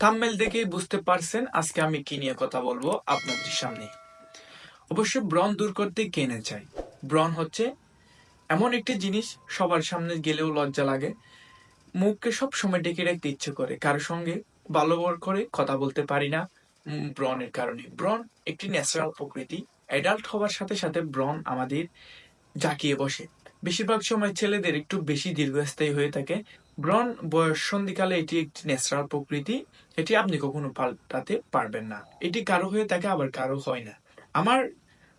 Thumbnail দেখেই বুঝতে পারছেন আজকে আমি কি নিয়ে কথা বলব আপনাদের সামনে। অবশ্য ব্রণ দূর করতে কেনে চাই ব্রণ হচ্ছে এমন একটি জিনিস সবার সামনে গেলেও লজ্জা লাগে, মুখকে সব সময় ডেকে রাখতে ইচ্ছে করে কারোর সঙ্গে ভালো করে কথা বলতে পারি না ব্রণের কারণে। ব্রণ একটি ন্যাচারাল প্রকৃতি অ্যাডাল্ট হওয়ার সাথে সাথে ব্রণ আমাদের জাকিয়ে বসে। বেশিরভাগ সময় ছেলেদের একটু বেশি দীর্ঘস্থায়ী হয়ে থাকে ব্রণ বয়স সন্ধিকালে এটি একটি ন্যাচারাল প্রকৃতি এটি আপনি কখনো পাল্টাতে পারবেন না। এটি কারও হয়ে থাকে, আবার কারও হয় না। আমার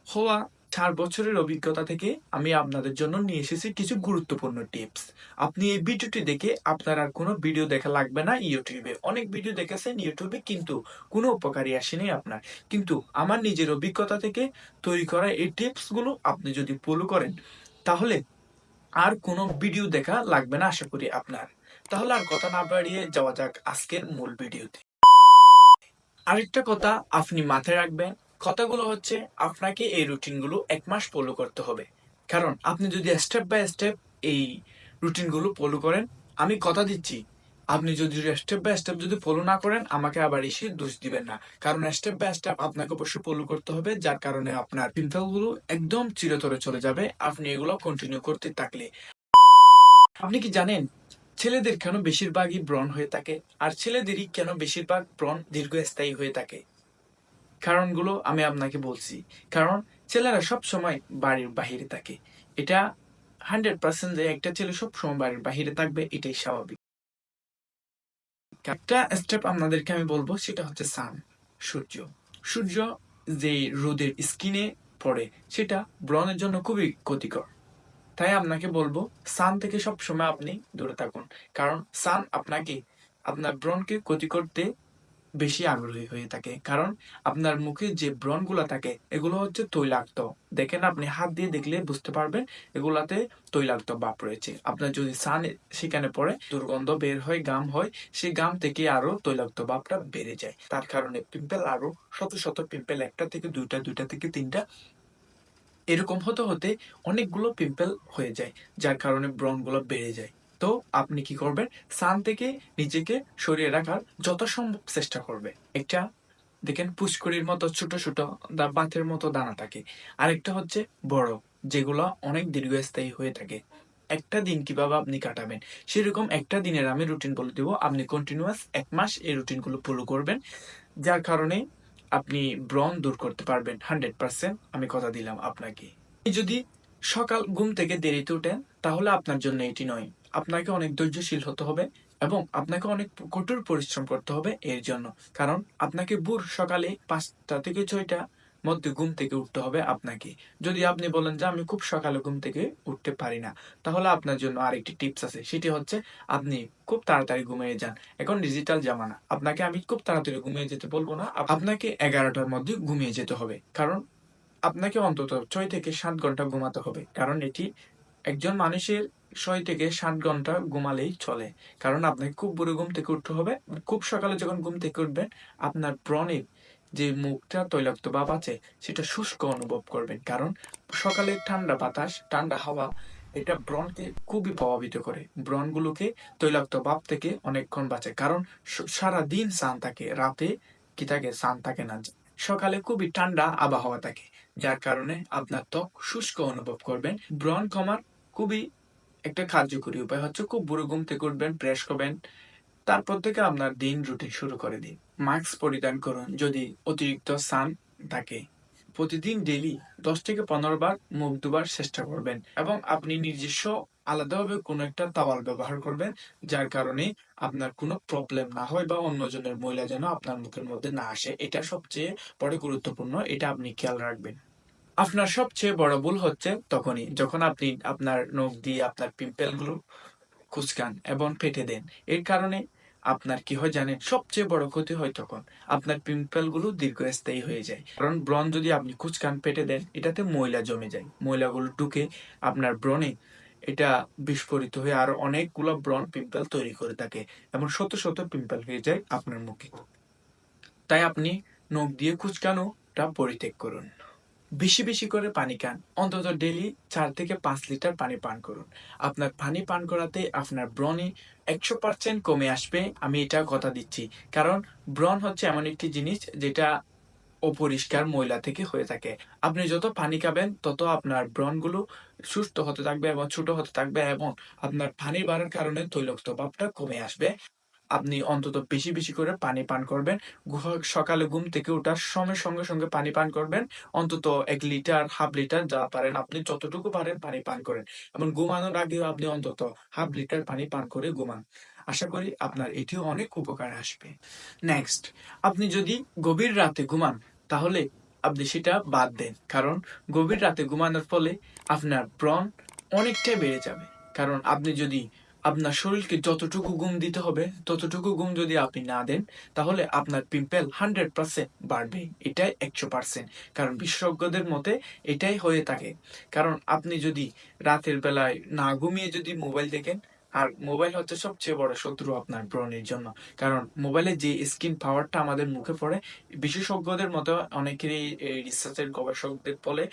হওয়া চার বছরের অভিজ্ঞতা থেকে আমি আপনাদের জন্য নিয়ে এসেছি কিছু গুরুত্বপূর্ণ টিপস। আপনি এই ভিডিওটি দেখে আপনার আর কোনো ভিডিও দেখা লাগবে না ইউটিউবে। অনেক ভিডিও দেখেছেন ইউটিউবে, কিন্তু কোনো উপকারী আসেনি আপনার। কিন্তু আমার নিজের অভিজ্ঞতা থেকে তৈরি করা এই টিপসগুলো আপনি যদি ফলো করেন, তাহলে আর কোনো ভিডিও দেখা লাগবে না, আশা করি আপনার। তাহলে আর কথা না বাড়িয়ে যাওয়া যাক আজকের মূল ভিডিওতে। আরেকটা কথা আপনি মাথায় রাখবেন, কথাগুলো হচ্ছে আপনাকে এই রুটিনগুলো এক মাস ফলো করতে হবে। কারণ আপনি যদি স্টেপ বাই স্টেপ এই রুটিনগুলো ফলো করেন, আমি কথা দিচ্ছি আপনি যদি স্টেপ বাই স্টেপ যদি ফলো না করেন, আমাকে আবার এসে দোষ দিবেন না। কারণ স্টেপ বাই স্টেপ আপনাকে অবশ্যই ফলো করতে হবে, যার কারণে আপনার পিম্পলগুলো একদম চিরতরে চলে যাবে। আপনি এগুলো কন্টিনিউ করতে থাকলে। আপনি কি জানেন, ছেলেদের কেন বেশিরভাগই ব্রণ হয়ে থাকে, আর ছেলেদেরই কেন বেশিরভাগ ব্রণ দীর্ঘস্থায়ী হয়ে থাকে? কারণগুলো আমি আপনাকে বলছি। কারণ ছেলেরা সব সময় বাড়ির বাহিরে থাকে। এটা হান্ড্রেড পার্সেন্ট যে একটা ছেলে সব সময় বাড়ির বাহিরে থাকবে, এটাই স্বাভাবিক। একটা স্টেপ আপনাদেরকে আমি বলব, সেটা হচ্ছে সান সূর্য। সূর্য যে রোদের স্কিনে পড়ে, সেটা ব্রণের জন্য খুবই ক্ষতিকর। তাই আপনাকে বলব সান থেকে সব সময় আপনি দূরে থাকুন। কারণ সান আপনাকে, আপনার ব্রণকে ক্ষতি করতে বেশি আগ্রহী হয়ে থাকে। কারণ আপনার মুখে যে ব্রণগুলো থাকে, এগুলো হচ্ছে তৈলাক্ত। দেখেন আপনি হাত দিয়ে দেখলে বুঝতে পারবেন এগুলাতে তৈলাক্ত বাপ রয়েছে। আপনার যদি সান সেখানে পড়ে, দুর্গন্ধ বের হয়, গাম হয় সেই গাম থেকে আরও তৈলাক্ত বাপটা বেড়ে যায়। তার কারণে পিম্পল আরও শত শত পিম্পল একটা থেকে দুইটা দুইটা থেকে তিনটা এরকম হতে হতে অনেকগুলো পিম্পল হয়ে যায়, যার কারণে ব্রণগুলো বেড়ে যায়। তো আপনি কি করবেন? সান থেকে নিজেকে সরিয়ে রাখার যত সম্ভব চেষ্টা করবে। একটা দেখেন পুষ্করির মতো ছোট ছোট বাতের মতো দানা থাকে। আরেকটা হচ্ছে বড়, যেগুলো অনেক দীর্ঘস্থায়ী হয়ে থাকে। একটা দিন কীভাবে আপনি কাটাবেন? সেরকম একটা দিনের আমি রুটিন বলে দিব। আপনি কন্টিনিউয়াস এক মাস এই রুটিনগুলো ফলো করবেন। যার কারণে আপনি ব্রণ দূর করতে পারবেন। হান্ড্রেড পার্সেন্ট আমি কথা দিলাম আপনাকে। আপনি যদি সকাল ঘুম থেকে দেরিতে উঠেন, তাহলে আপনার জন্য এটি নয়। আপনাকে অনেক ধৈর্যশীল হতে হবে এবং আপনাকে অনেক কঠোর পরিশ্রম করতে হবে এর জন্য। কারণ আপনাকে ভোর সকালে পাঁচটা থেকে ছয়টা মধ্যে ঘুম থেকে উঠতে হবে আপনাকে। যদি আপনি বলেন যে, আমি খুব সকালে ঘুম থেকে উঠতে পারি না, তাহলে আপনার জন্য আরেকটি টিপস আছে। সেটি হচ্ছে, আপনি খুব তাড়াতাড়ি ঘুমিয়ে যান। এখন ডিজিটাল জামানা। আপনাকে আমি খুব তাড়াতাড়ি ঘুমিয়ে যেতে বলব না। আপনাকে এগারোটার মধ্যে ঘুমিয়ে যেতে হবে। কারণ আপনাকে অন্তত ছয় থেকে সাত ঘণ্টা ঘুমাতে হবে। কারণ এটি একজন মানুষের ছয় থেকে সাত ঘণ্টা ঘুমালেই চলে। কারণ আপনাকে খুব ভোরে ঘুম থেকে উঠতে হবে। খুব সকালে যখন ঘুম থেকে উঠবেন, আপনার ব্রণের যে মুখটা তৈলাক্ত ভাব আছে, সেটা শুষ্ক অনুভব করবেন। কারণ সকালে ঠান্ডা বাতাস, ঠান্ডা হাওয়া, এটা ব্রণকে খুবই প্রভাবিত করে। ব্রণগুলোকে তৈলাক্ত ভাব থেকে অনেকক্ষণ বাঁচে কারণ সারা দিন সান থাকে, রাতে কি থাকে? সান থাকে না। সকালে খুবই ঠান্ডা আবহাওয়া থাকে। যার কারণে আপনার ত্বক শুষ্ক অনুভব করবেন। ব্রণ কমার খুবই একটা কার্যকরী উপায় হচ্ছে খুব বুড়ো ঘুম থেকে উঠবেন ব্রাশ করবেন তারপর থেকে আপনার দিন রুটিন শুরু করে দিন। মাস্ক পরিধান করুন, যদি অতিরিক্ত সান থাকে। প্রতিদিন ডেলি দশ থেকে পনেরো বার মুখ দুবার চেষ্টা করবেন এবং আপনি নিজস্ব আলাদাভাবে কোনো একটা তাওয়াল ব্যবহার করবেন, যার কারণে আপনার কোনো প্রবলেম না হয় বা অন্যজনের মহিলা যেন আপনার মুখের মধ্যে না আসে। এটা সবচেয়ে বড় গুরুত্বপূর্ণ, এটা আপনি খেয়াল রাখবেন। আপনার সবচেয়ে বড় ভুল হচ্ছে তখনই যখন আপনি আপনার নখ দিয়ে আপনার পিম্পলগুলো কুচকান এবং ফেটে দেন। এর কারণে আপনার কি হয় জানেন? সবচেয়ে বড় ক্ষতি হয় তখন আপনার পিম্পলগুলো দীর্ঘস্থায়ী হয়ে যায়। কারণ ব্রণ যদি আপনি কুচকান ফেটে দেন, এটাতে ময়লা জমে যায়। ময়লাগুলো ঢুকে আপনার ব্রণে এটা বিস্ফোরিত হয়ে আরও অনেকগুলো ব্রণ পিম্পল তৈরি করে থাকে এবং শত শত পিম্পল হয়ে যায় আপনার মুখে। তাই আপনি নখ দিয়ে কুচকানোটা পরিত্যাগ করুন। বেশি বেশি করে পানি খান। অন্তত ডেলি চার থেকে পাঁচ লিটার পানি পান করুন। আপনার পানি পান করাতে আপনার ব্রণে একশো পার্সেন্ট কমে আসবে, আমি এটা কথা দিচ্ছি। কারণ ব্রণ হচ্ছে এমন একটি জিনিস যেটা অপরিষ্কার ময়লা থেকে হয়ে থাকে। আপনি যত পানি খাবেন, তত আপনার ব্রণগুলো সুস্থ হতে থাকবে এবং ছোট হতে থাকবে এবং আপনার পানি বাড়ার কারণে তৈলাক্ত ভাবটা কমে আসবে। আপনি অন্তত বেশি বেশি করে পানি পান করবেন। সকালে ঘুম থেকে ওঠার সময় সঙ্গে সঙ্গে পানি পান করবেন। অন্তত এক লিটার, হাফ লিটার যা পারেন আপনি যতটুকু পারেন পানি পান করেন। এবং ঘুমানোর আগেও আপনি অন্তত হাফ লিটার পানি পান করে ঘুমান। আশা করি আপনার এটিও অনেক উপকার আসবে। নেক্সট আপনি যদি গভীর রাতে ঘুমান, তাহলে আপনি সেটা বাদ দেন। কারণ গভীর রাতে ঘুমানোর ফলে আপনার ব্রণ অনেকটাই বেড়ে যাবে। কারণ আপনি যদি আপনার শরীরকে যতটুকু ঘুম দিতে হবে, ততটুকু ঘুম যদি আপনি না দেন, তাহলে আপনার পিম্পেল হান্ড্রেড পার্সেন্ট বাড়বে। এটাই একশো পার্সেন্ট। কারণ বিশেষজ্ঞদের মতে এটাই হয়ে থাকে। কারণ আপনি যদি রাতের বেলায় না ঘুমিয়ে যদি মোবাইল দেখেন আর মোবাইল হচ্ছে সবচেয়ে বড় শত্রু আপনার ব্রণের জন্য। কারণ মোবাইলে যে স্ক্রিন পাওয়ারটা আমাদের মুখে পড়ে, বিশেষজ্ঞদের মতো অনেকেরই রিসার্চের গবেষকদের ফলে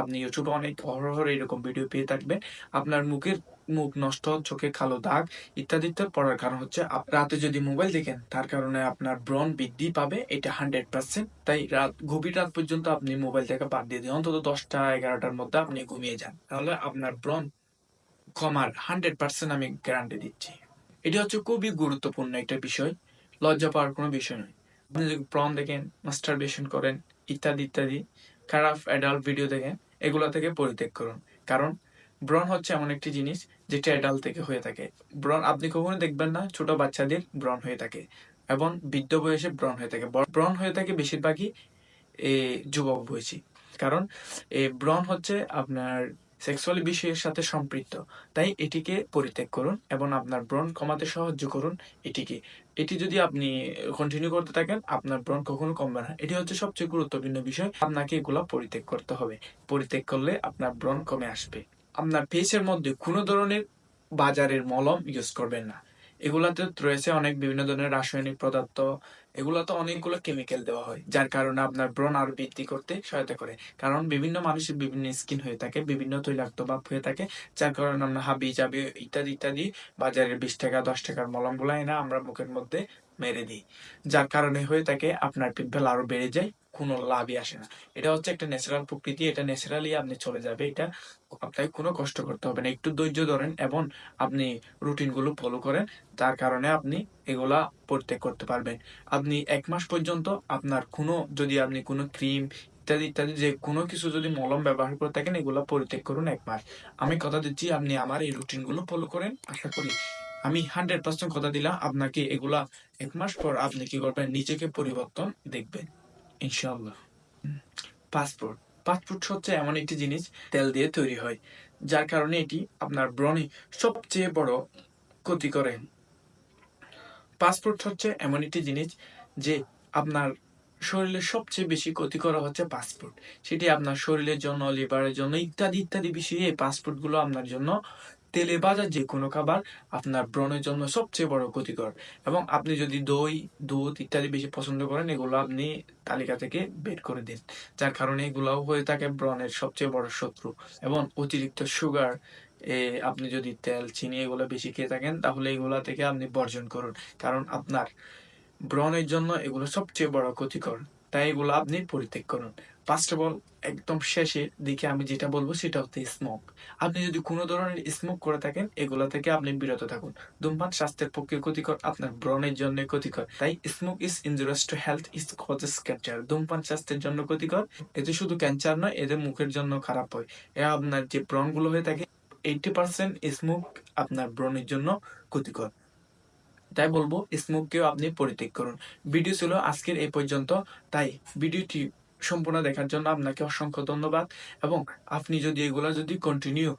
আপনি ইউটিউবে অনেক অহরহ এরকম ভিডিও পেয়ে থাকবেন। আপনার মুখের মুখ নষ্ট, চোখে কালো দাগ ইত্যাদি পড়ার কারণ হচ্ছে রাতে যদি মোবাইল দেখেন, তার কারণে আপনার ব্রণ বৃদ্ধি পাবে, এটা হান্ড্রেড পার্সেন্ট তাই রাত, গভীর রাত পর্যন্ত আপনি মোবাইল থেকে বাদ দিয়ে দিন অন্তত দশটা, এগারোটার মধ্যে আপনি ঘুমিয়ে যান। তাহলে আপনার ব্রণ কমার হান্ড্রেড পার্সেন্ট আমি গ্যারান্টি দিচ্ছি। এটি হচ্ছে খুবই গুরুত্বপূর্ণ একটা বিষয়। লজ্জা পাওয়ার কোনো বিষয় নয়। আপনি যদি ব্রণ দেখেন মাস্টারবেশন করেন, ইত্যাদি ইত্যাদি খারাপ অ্যাডাল্ট ভিডিও দেখেন, এগুলো থেকে পরিত্যাগ করুন। কারণ ব্রণ হচ্ছে এমন একটি জিনিস যেটা অ্যাডাল্ট থেকে হয়ে থাকে। ব্রণ, আপনি কখনো দেখবেন না ছোট বাচ্চাদের ব্রণ হয়ে থাকে এবং বৃদ্ধ বয়সে ব্রণ হয়ে থাকে। ব্রণ হয়ে থাকে বেশিরভাগই এ, যুবক বয়সী। কারণ এই ব্রণ হচ্ছে আপনার সেক্সুয়াল বিষয়ের সাথে সম্পৃক্ত। তাই এটিকে পরিত্যাগ করুন এবং আপনার ব্রণ কমাতে সাহায্য করুন এটিকে। এটি যদি আপনি কন্টিনিউ করতে থাকেন, আপনার ব্রণ কখনো কমবে না। এটি হচ্ছে সবচেয়ে গুরুত্বপূর্ণ বিষয়। আপনাকে এগুলো পরিত্যাগ করতে হবে। পরিত্যাগ করলে আপনার ব্রণ কমে আসবে। আপনার ফেসের মধ্যে কোনো ধরনের বাজারের মলম ইউজ করবেন না। এগুলাতে রয়েছে অনেক বিভিন্ন ধরনের রাসায়নিক পদার্থ। এগুলাতে অনেকগুলো কেমিক্যাল দেওয়া হয়, যার কারণে আপনার ব্রণ আরও বৃদ্ধি করতে সহায়তা করে। কারণ বিভিন্ন মানুষের বিভিন্ন স্কিন হয়ে থাকে, বিভিন্ন তৈলাক্ত ভাব হয়ে থাকে, যার কারণে আমরা হাবি, জাবি ইত্যাদি ইত্যাদি বাজারের বিশ টাকা, দশ টাকার মলমগুলা এনে আমরা মুখের মধ্যে মেরে দিই। যার কারণে হয়ে থাকে আপনার পিম্পল আরও বেড়ে যায় কোনো লাভই আসে না। এটা হচ্ছে একটা ন্যাচারাল প্রকৃতি, এটা ন্যাচারালি আপনি চলে যাবে, এটা আপনাকে কোনো কষ্ট করতে হবে না। একটু ধৈর্য ধরেন এবং আপনি রুটিনগুলো ফলো করেন, তার কারণে আপনি এগুলা পরিত্যাগ করতে পারবেন। আপনি এক মাস পর্যন্ত আপনার কোনো, যদি আপনি কোনো ক্রিম ইত্যাদি ইত্যাদি যে কোনো কিছু যদি মলম ব্যবহার করে থাকেন, এগুলো পরিত্যাগ করুন এক মাস। আমি কথা দিচ্ছি, আপনি আমার এই রুটিনগুলো ফলো করেন, আশা করি আমি হান্ড্রেড পার্সেন্ট কথা দিলাম। আপনাকে এগুলা এক মাস পর আপনি কি করবেন? নিজেকে পরিবর্তন দেখবেন। ইনশাআল্লাহ। পাসপোর্ট। পাসপোর্ট হচ্ছে এমন একটি জিনিস, তেল দিয়ে তৈরি হয়, যার কারণে এটি আপনার ব্রণে সবচেয়ে বড় ক্ষতি করে। পাসপোর্ট হচ্ছে এমন একটি জিনিস যে আপনার শরীরের সবচেয়ে বেশি ক্ষতি করা হচ্ছে পাসপোর্ট সেটি আপনার শরীরের জন্য লিভারের জন্য ইত্যাদি ইত্যাদি বিষয়ে এই পাসপোর্টগুলো আপনার জন্য তেলে ভাজা যে কোনো খাবার আপনার ব্রণের জন্য সবচেয়ে বড় ক্ষতিকর। এবং আপনি যদি দই, দুধ ইত্যাদি বেশি পছন্দ করেন, এগুলো আপনি তালিকা থেকে বের করে দিন। যার কারণে এগুলাও হয়ে থাকে ব্রণের সবচেয়ে বড় শত্রু। এবং অতিরিক্ত সুগার এ আপনি যদি তেল, চিনি এগুলো বেশি খেয়ে থাকেন, তাহলে এগুলা থেকে আপনি বর্জন করুন। কারণ আপনার ব্রণের জন্য এগুলো সবচেয়ে বড় ক্ষতিকর। তাই এগুলো আপনি পরিত্যাগ করুন। ফার্স্ট অফ অল একদম শেষে দিকে আমি যেটা বলব সেটা হচ্ছে স্মোক আপনি যদি কোনো ধরনের স্মোক করে থাকেন, এগুলো থেকে আপনি বিরত থাকুন। ধূমপান স্বাস্থ্যের পক্ষে ক্ষতিকর, আপনার ব্রণের জন্য ক্ষতিকর। তাই smoke is injurious to health is causes cancer ধূমপান স্বাস্থ্যের জন্য ক্ষতিকর, এতে শুধু ক্যান্সার নয় এদের মুখের জন্য খারাপ হয়। এ আপনার যে ব্রণগুলো হয়ে থাকে এইটি পার্সেন্ট স্মোক আপনার ব্রণের জন্য ক্ষতিকর। তাই বলব, স্মোককেও আপনি পরিত্যাগ করুন। ভিডিও ছিল আজকের এই পর্যন্ত। তাই ভিডিওটি সম্পূর্ণ দেখার জন্য আপনাকে অসংখ্য ধন্যবাদ এবং আপনি যদি এগুলো যদি কন্টিনিউ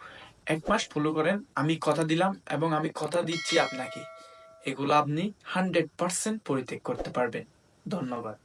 এক মাস ফলো করেন, আমি কথা দিলাম এবং আমি কথা দিচ্ছি আপনাকে। এগুলো আপনি হান্ড্রেড পারসেন্ট পরিত্যাগ করতে পারবেন। ধন্যবাদ।